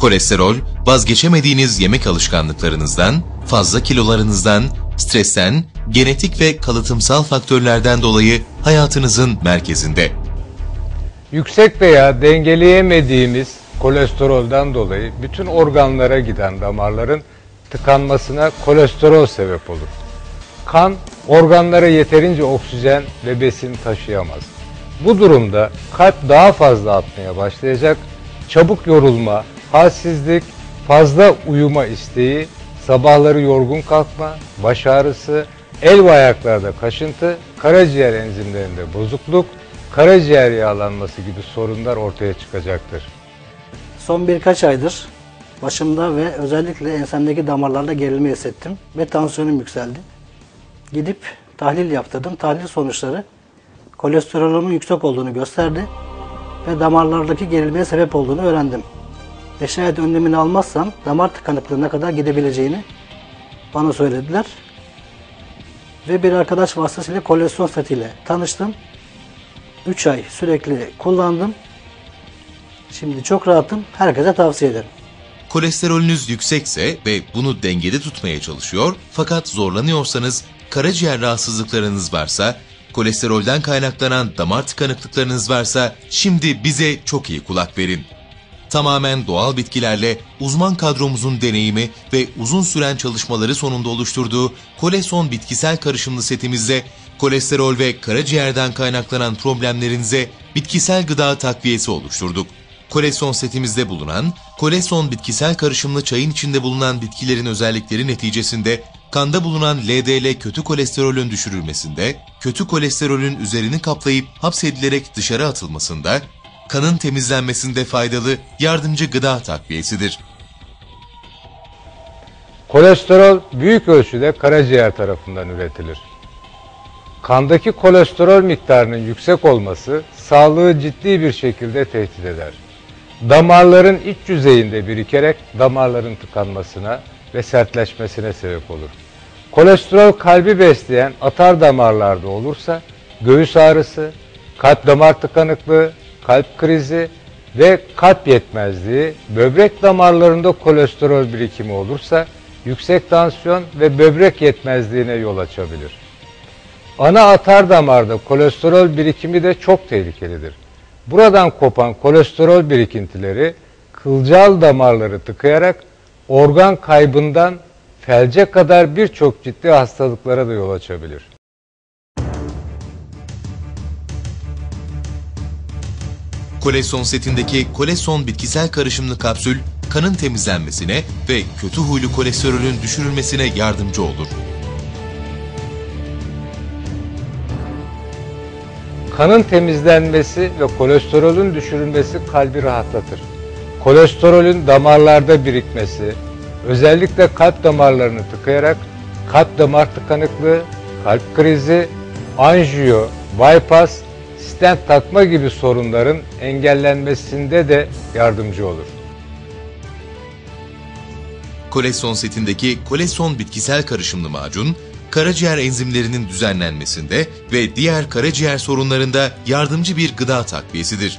Kolesterol, vazgeçemediğiniz yemek alışkanlıklarınızdan, fazla kilolarınızdan, stresten, genetik ve kalıtımsal faktörlerden dolayı hayatınızın merkezinde. Yüksek veya dengeleyemediğimiz kolesterolden dolayı bütün organlara giden damarların tıkanmasına kolesterol sebep olur. Kan organlara yeterince oksijen ve besin taşıyamaz. Bu durumda kalp daha fazla atmaya başlayacak, çabuk yorulma, halsizlik, fazla uyuma isteği, sabahları yorgun kalkma, baş ağrısı, el ve ayaklarda kaşıntı, karaciğer enzimlerinde bozukluk, karaciğer yağlanması gibi sorunlar ortaya çıkacaktır. Son birkaç aydır başımda ve özellikle ensemdeki damarlarda gerilme hissettim ve tansiyonum yükseldi. Gidip tahlil yaptırdım. Tahlil sonuçları kolesterolümün yüksek olduğunu gösterdi ve damarlardaki gerilmeye sebep olduğunu öğrendim. Ve önlemini almazsam damar tıkanıklığına kadar gidebileceğini bana söylediler. Ve bir arkadaş vasıtasıyla kolesterol setiyle tanıştım. 3 ay sürekli kullandım. Şimdi çok rahatım. Herkese tavsiye ederim. Kolesterolünüz yüksekse ve bunu dengede tutmaya çalışıyor fakat zorlanıyorsanız, karaciğer rahatsızlıklarınız varsa, kolesterolden kaynaklanan damar tıkanıklıklarınız varsa şimdi bize çok iyi kulak verin. Tamamen doğal bitkilerle uzman kadromuzun deneyimi ve uzun süren çalışmaları sonunda oluşturduğu Koleson bitkisel karışımlı setimizde kolesterol ve karaciğerden kaynaklanan problemlerinize bitkisel gıda takviyesi oluşturduk. Koleson setimizde bulunan, Koleson bitkisel karışımlı çayın içinde bulunan bitkilerin özellikleri neticesinde kanda bulunan LDL kötü kolesterolün düşürülmesinde, kötü kolesterolün üzerini kaplayıp hapsedilerek dışarı atılmasında, kanın temizlenmesinde faydalı yardımcı gıda takviyesidir. Kolesterol büyük ölçüde karaciğer tarafından üretilir. Kandaki kolesterol miktarının yüksek olması sağlığı ciddi bir şekilde tehdit eder. Damarların iç yüzeyinde birikerek damarların tıkanmasına ve sertleşmesine sebep olur. Kolesterol kalbi besleyen atar damarlarda olursa göğüs ağrısı, kalp damar tıkanıklığı, kalp krizi ve kalp yetmezliği, böbrek damarlarında kolesterol birikimi olursa yüksek tansiyon ve böbrek yetmezliğine yol açabilir. Ana atar damarda kolesterol birikimi de çok tehlikelidir. Buradan kopan kolesterol birikintileri kılcal damarları tıkayarak organ kaybından felce kadar birçok ciddi hastalıklara da yol açabilir. Koleson setindeki Koleson bitkisel karışımlı kapsül, kanın temizlenmesine ve kötü huylu kolesterolün düşürülmesine yardımcı olur. Kanın temizlenmesi ve kolesterolün düşürülmesi kalbi rahatlatır. Kolesterolün damarlarda birikmesi, özellikle kalp damarlarını tıkayarak kalp damar tıkanıklığı, kalp krizi, anjiyo, bypass, stent takma gibi sorunların engellenmesinde de yardımcı olur. Koleson setindeki Koleson bitkisel karışımlı macun, karaciğer enzimlerinin düzenlenmesinde ve diğer karaciğer sorunlarında yardımcı bir gıda takviyesidir.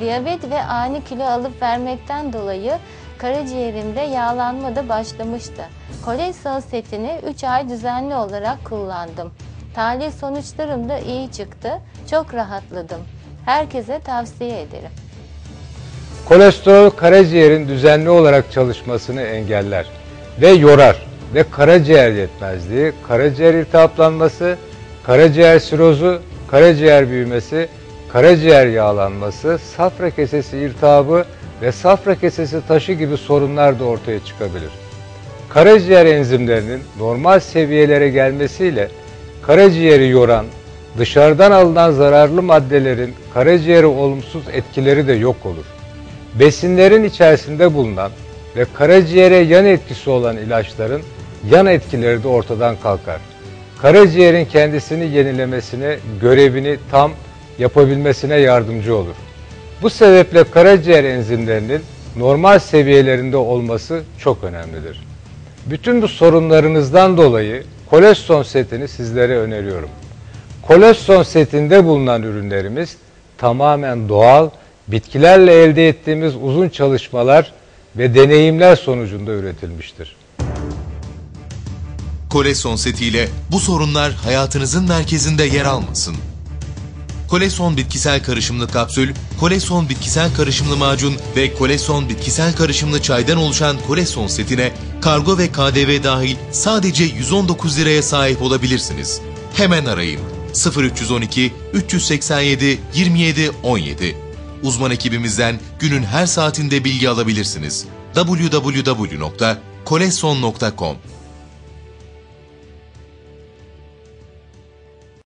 Diyabet ve ani kilo alıp vermekten dolayı karaciğerimde yağlanma da başlamıştı. Kolesterol setini 3 ay düzenli olarak kullandım. Tahlil sonuçlarım da iyi çıktı. Çok rahatladım. Herkese tavsiye ederim. Kolesterol karaciğerin düzenli olarak çalışmasını engeller ve yorar ve karaciğer yetmezliği, karaciğer iltihaplanması, karaciğer sirozu, karaciğer büyümesi, karaciğer yağlanması, safra kesesi iltihabı ve safra kesesi taşı gibi sorunlar da ortaya çıkabilir. Karaciğer enzimlerinin normal seviyelere gelmesiyle karaciğeri yoran, dışarıdan alınan zararlı maddelerin karaciğeri olumsuz etkileri de yok olur. Besinlerin içerisinde bulunan ve karaciğere yan etkisi olan ilaçların yan etkileri de ortadan kalkar. Karaciğerin kendisini yenilemesine, görevini tam yapabilmesine yardımcı olur. Bu sebeple karaciğer enzimlerinin normal seviyelerinde olması çok önemlidir. Bütün bu sorunlarınızdan dolayı Koleston setini sizlere öneriyorum. Koleston setinde bulunan ürünlerimiz tamamen doğal, bitkilerle elde ettiğimiz uzun çalışmalar ve deneyimler sonucunda üretilmiştir. Koleson setiyle bu sorunlar hayatınızın merkezinde yer almasın. Koleson bitkisel karışımlı kapsül, Koleson bitkisel karışımlı macun ve Koleson bitkisel karışımlı çaydan oluşan Koleson setine kargo ve KDV dahil sadece 119 liraya sahip olabilirsiniz. Hemen arayın 0312 387 27 17. Uzman ekibimizden günün her saatinde bilgi alabilirsiniz. www.koleson.com